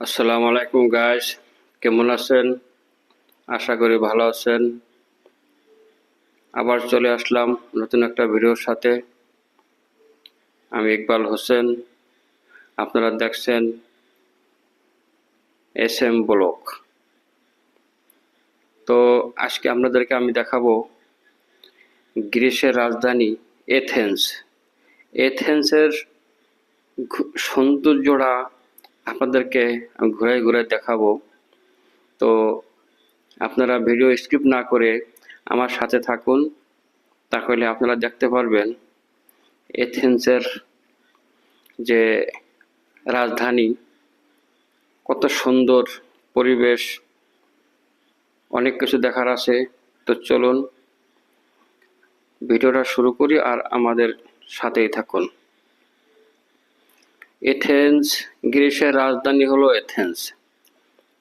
আসসালামু আলাইকুম গাইস কেমন আছেন? আশা করি ভালো আছেন। আবার চলে আসলাম নতুন একটা ভিডিওর সাথে। আমি ইকবাল হোসেন। আপনারা দেখছেন এস এম ব্লক তো আজকে আপনাদেরকে আমি দেখাবো গ্রিসের রাজধানী এথেন্স। এথেন্সের সৌন্দর্যটা আপনাদেরকে আমি ঘুরে ঘুরে দেখাবো। তো আপনারা ভিডিও স্কিপ না করে আমার সাথে থাকুন, তাহলে আপনারা দেখতে পারবেন এথেন্সের যে রাজধানী, কত সুন্দর পরিবেশ, অনেক কিছু দেখার আছে। তো চলুন, ভিডিওটা শুরু করি আর আমাদের সাথেই থাকুন। এথেন্স, গ্রিসের রাজধানী হলো এথেন্স।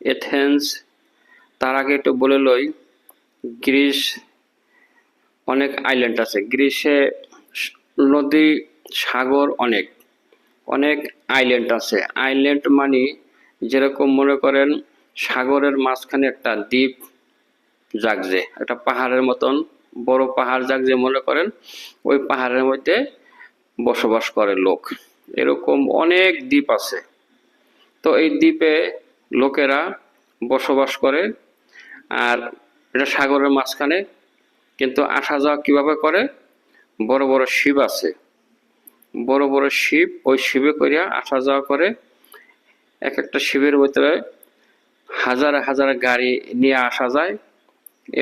এথেন্স, তার আগে একটু বলে লই, গ্রিস অনেক আইল্যান্ড আছে। গ্রিসে নদী, সাগর অনেক অনেক আইল্যান্ড আছে। আইল্যান্ড মানে যেরকম মনে করেন, সাগরের মাঝখানে একটা দ্বীপ জাগছে, একটা পাহাড়ের মতন, বড় পাহাড় জাগছে মনে করেন, ওই পাহাড়ের মধ্যে বসবাস করে লোক। এরকম অনেক দ্বীপ আছে। তো এই দ্বীপে লোকেরা বসবাস করে আর এটা সাগরের মাঝখানে, কিন্তু আসা যাওয়া কীভাবে করে? বড় বড় শিব আছে। বড় বড় শিব, ওই শিবে করিয়া আসা যাওয়া করে। এক একটা শিবের ভিতরে হাজার হাজার গাড়ি নিয়ে আসা যায়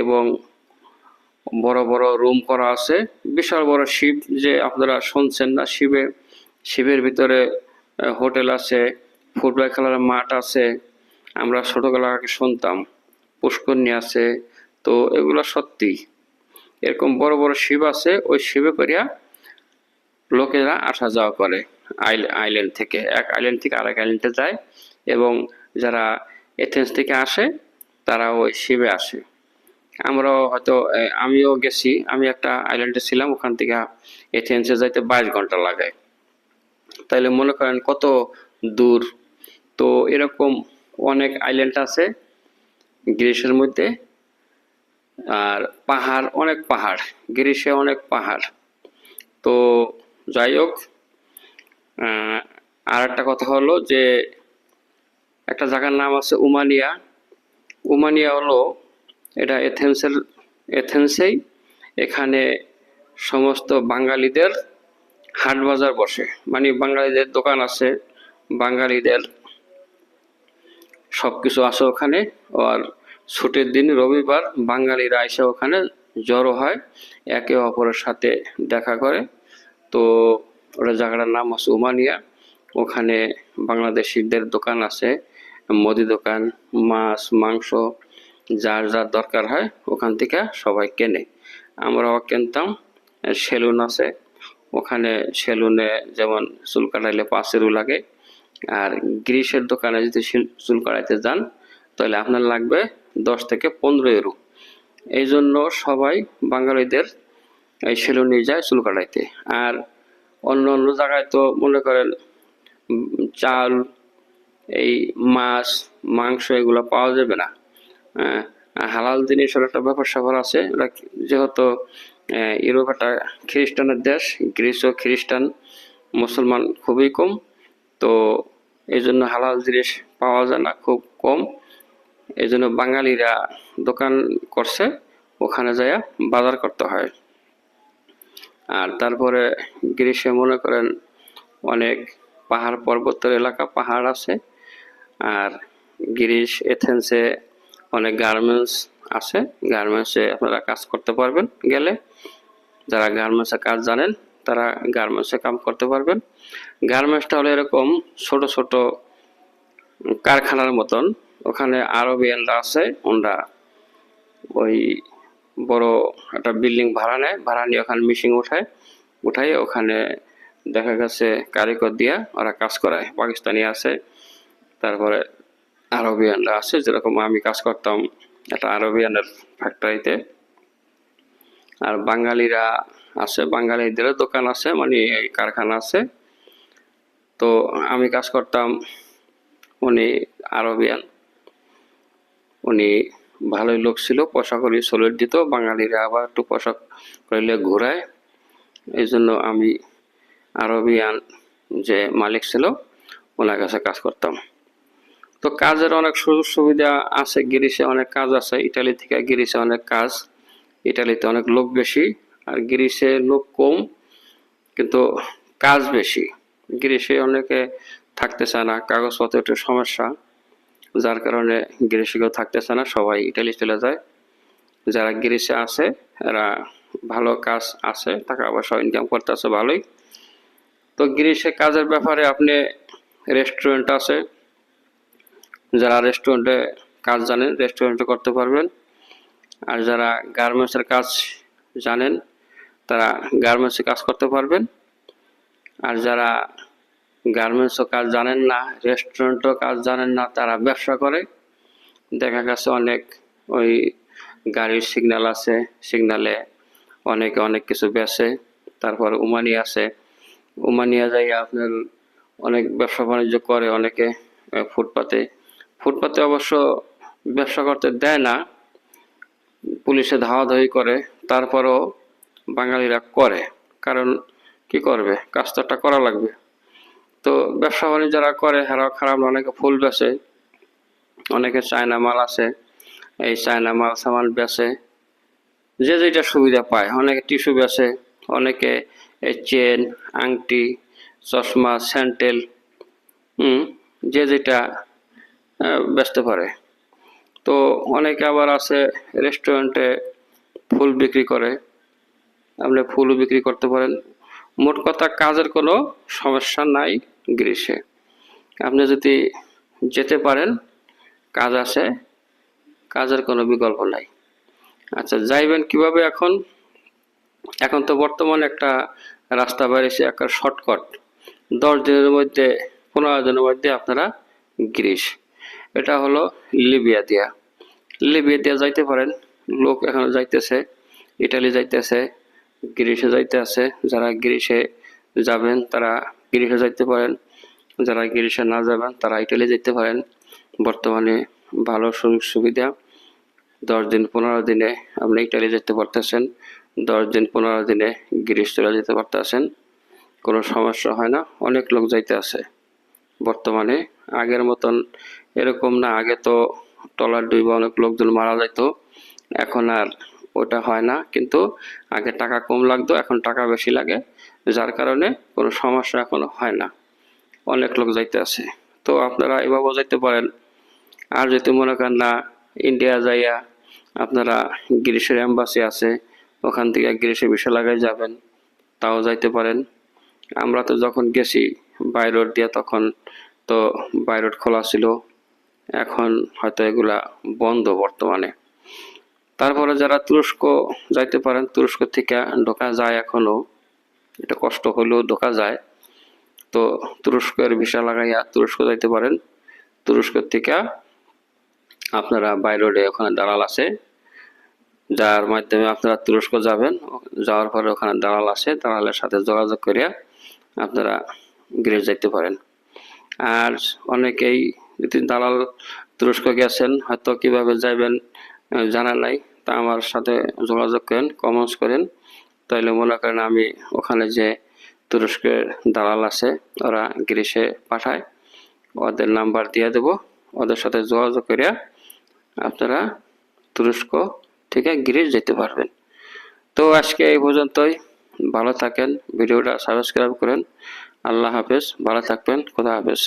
এবং বড় বড় রুম করা আছে। বিশাল বড় শিব যে আপনারা শুনছেন না, শিবে শিবের ভিতরে হোটেল আছে, ফুটবল খেলার মাঠ আছে, আমরা ছোটবেলা আগে শুনতাম পুষ্করণী আছে, তো এগুলো সত্যি। এরকম বড় বড় শিব আছে, ওই শিবে করিয়া লোকেরা আসা যাওয়া করে, আইল আইল্যান্ড থেকে। এক আইল্যান্ড থেকে আরেক আইল্যান্ডে যায় এবং যারা এথেন্স থেকে আসে, তারা ওই শিবে আসে। আমরাও হয়তো আমিও গেছি, আমি একটা আইল্যান্ডে ছিলাম, ওখান থেকে এথেন্সে যাইতে বাইশ ঘণ্টা লাগে। তাইলে মনে করেন কত দূর? তো এরকম অনেক আইল্যান্ড আছে গ্রিসের মধ্যে, আর পাহাড়, অনেক পাহাড় গ্রিসে অনেক পাহাড়। তো যাই হোক আর একটা কথা হলো যে একটা জায়গার নাম আছে উমানিয়া। উমানিয়া হলো এটা এথেন্সের এথেন্সেই এখানে সমস্ত বাঙালিদের হাট বাজার বসে। মানে বাঙালিদের দোকান আছে, বাঙালিদের সব কিছু আছে ওখানে। আর ছুটির দিন রবিবার বাঙালিরা এসে ওখানে জড়ো হয়, একে অপরের সাথে দেখা করে। তো ওটা জায়গাটার নাম আছে উমানিয়া। ওখানে বাংলাদেশিদের দোকান আছে, মুদি দোকান, মাছ, মাংস, যার যার দরকার হয় ওখান থেকে সবাই কেনে। আমরাও কিনতাম সেলুন আছে ওখানে সেলুনে যেমন চুল কাটাইলে পাঁচ ইউরো লাগে। আর গ্রিসের দোকানে যদি চুল কাটাইতে যান তাহলে আপনার লাগবে দশ থেকে পনেরো ইউরো এই জন্য সবাই বাঙালিদের এই সেলুনে যায় চুল কাটাইতে। আর অন্য অন্য জায়গায় তো মনে করেন চাল এই মাছ মাংস এগুলো পাওয়া যাবে না। আহ, হালাল জিনিসের একটা ব্যাপার স্যাপার আছে যেহেতু ইউরোপ একটা খ্রিস্টানের দেশ, গ্রিসও খ্রিস্টান, মুসলমান খুবই কম। তো এই জন্য হালাল জিনিস পাওয়া যায় না, খুব কম। এই জন্য বাঙালিরা দোকান করছে, ওখানে যায় বাজার করতে হয়। আর তারপরে গ্রীষ্মে মনে করেন অনেক পাহাড় পর্বতের এলাকা, পাহাড় আছে। আর গ্রিস, এথেন্সে অনেক গার্মেন্টস আছে গার্মেন্টসে আপনারা কাজ করতে পারবেন গেলে। যারা গার্মেন্টসে কাজ জানেন, তারা গার্মেন্টসে কাম করতে পারবেন। গার্মেন্টসটা হলো এরকম ছোট ছোট কারখানার মতন। ওখানে আরবিয়ানরা আছে, ওনরা ওই বড় একটা বিল্ডিং ভাড়া নেয়। ভাড়া নিয়ে ওখানে মেশিন উঠায়। উঠাই ওখানে দেখা গেছে কারিগর দিয়া ওরা কাজ করায়। পাকিস্তানি আছে, তারপরে আরবিয়ানরা আছে, যেরকম আমি কাজ করতাম একটা আরবিয়ানের ফ্যাক্টরিতে আর বাঙালিরা আছে বাঙালিদেরও দোকান আছে মানে কারখানা আছে। তো আমি কাজ করতাম, উনি আরবিয়ান। উনি ভালোই লোক ছিল, পোশাক করি সোলেট দিত, বাঙালিরা আবার একটু পোশাক করিলে ঘুরায়। এই জন্য আমি আরবিয়ান যে মালিক ছিল, ওনার কাছে কাজ করতাম। তো কাজের অনেক সুযোগ সুবিধা আছে, গ্রিসে অনেক কাজ আছে ইটালি থেকে গ্রিসে অনেক কাজ ইটালিতে অনেক লোক বেশি, আর গ্রিসে লোক কম, কিন্তু কাজ বেশি। গ্রিসে অনেকে থাকতে চায় না, কাগজপত্র একটু সমস্যা, যার কারণে গ্রিসে কেউ থাকতে চায় না, সবাই ইটালি চলে যায়। যারা গ্রিসে আছে, এরা ভালো কাজ আছে, টাকা পয়সা ইনকাম করতে আছে ভালোই। তো গ্রিসে কাজের ব্যাপারে আপনি রেস্টুরেন্ট আছে যারা রেস্টুরেন্টে কাজ জানেন রেস্টুরেন্টে করতে পারবেন। আর যারা গার্মেন্টসের কাজ জানেন, তারা গার্মেন্টসে কাজ করতে পারবেন। আর যারা গার্মেন্টসও কাজ জানেন না রেস্টুরেন্টও কাজ জানেন না, তারা ব্যবসা করে। দেখা গেছে অনেক ওই গাড়ির সিগন্যাল আছে সিগন্যালে অনেকে অনেক কিছু বেচে, তারপর উমানি আছে। উমানিয়া যাই আপনার অনেক ব্যবসা বাণিজ্য করে অনেকে ফুটপাতে। ফুটপাতে অবশ্য ব্যবসা করতে দেয় না। পুলিশে ধাওয়াধাওয়ি করে, তারপরও বাঙালিরা করে। কারণ কি করবে? কাজটা করা লাগবে। তো ব্যবসা বাণিজ্য যারা করে হেরাও খারাপ অনেকে ফুল বেচে, অনেকে চায়না মাল আছে। এই চায়না মাল, সামান বেচে, যে যেটা সুবিধা পায়। অনেকে টিস্যু বেচে, অনেকে এই চেন, আংটি, চশমা, স্যান্ডেল যে যেটা বেচতে পারে তো অনেকে আবার আছে রেস্টুরেন্টে ফুল বিক্রি করে। আপনি ফুলও বিক্রি করতে পারেন। মোট কথা কাজের কোনো সমস্যা নাই গ্রীষ্মে। আপনি যদি যেতে পারেন, কাজ আছে, কাজের কোনো বিকল্প নাই। আচ্ছা যাইবেন কীভাবে এখন? এখন তো বর্তমানে একটা রাস্তা বেরিয়েছে একটা শর্টকাট দশ দিনের মধ্যে, পনেরো দিনের মধ্যে আপনারা গ্রিস এটা হলো লিবিয়া দিয়া। লিবিয়া দিয়া যাইতে পারেন, লোক এখানে যাইতেছে, ইটালি যাইতেছে, গ্রিসে যাইতে আছে, যারা গ্রিসে যাবেন তারা গ্রিসে যাইতে পারেন, যারা গ্রিসে না যাবেন তারা ইটালি যেতে পারেন। বর্তমানে ভালো সুযোগ সুবিধা, দশ দিন পনেরো দিনে আপনি ইটালি যেতে পারতেছেন, দশ দিন পনেরো দিনে গ্রিস চলে যেতে পারতেছেন, কোনো সমস্যা হয় না, অনেক লোক যাইতে আছে। বর্তমানে। আগের মতন এরকম না, আগে তো টলার ডুইবা অনেক লোকজন মারা যাইত এখন আর ওটা হয় না। কিন্তু আগে টাকা কম লাগতো, এখন টাকা বেশি লাগে। যার কারণে কোনো সমস্যা এখনও হয় না। অনেক লোক যাইতে আছে। তো আপনারা এভাবেও যাইতে পারেন। আর যদি মনে করেন না, ইন্ডিয়া যাইয়া আপনারা গ্রিসের অ্যাম্বাসি আছে, ওখান থেকে গ্রিসে বিষয় লাগাই যাবেন, তাও যাইতে পারেন। আমরা তো যখন গেছি বাই রোড দিয়ে তখন তো বাই রোড খোলা ছিল। এখন হয়তো এগুলা বন্ধ বর্তমানে। তারপরে যারা তুরস্ক যাইতে পারেন, তুরস্ক থেকে ঢোকা যায় এখনও এটা কষ্ট হলেও ঢোকা যায়। তো তুরস্কের ভিসা লাগাইয়া তুরস্ক যাইতে পারেন। তুরস্ক থেকে আপনারা বাই রোডে ওখানে দালাল আছে। যার মাধ্যমে আপনারা তুরস্ক যাবেন, যাওয়ার পরে ওখানে দালাল আছে। দালালের সাথে যোগাযোগ করিয়া আপনারা গ্রিস যাইতে পারেন। আর অনেকেই যদি দালাল তুরস্ক গেছেন, হয়তো কীভাবে যাইবেন জানা নাই। তা আমার সাথে যোগাযোগ করেন কমেন্টস করেন। তাইলে মনে করেন আমি ওখানে যে তুরস্কের দালাল আছে, ওরা গ্রিসে পাঠায়। ওদের নাম্বার দিয়ে দেব। ওদের সাথে যোগাযোগ করিয়া আপনারা তুরস্ক থেকে গ্রিস যেতে পারবেন। তো আজকে এই পর্যন্তই। ভালো থাকেন, ভিডিওটা সাবস্ক্রাইব করেন। আল্লাহ হাফেজ ভালো থাকবেন খোদা হাফেজ।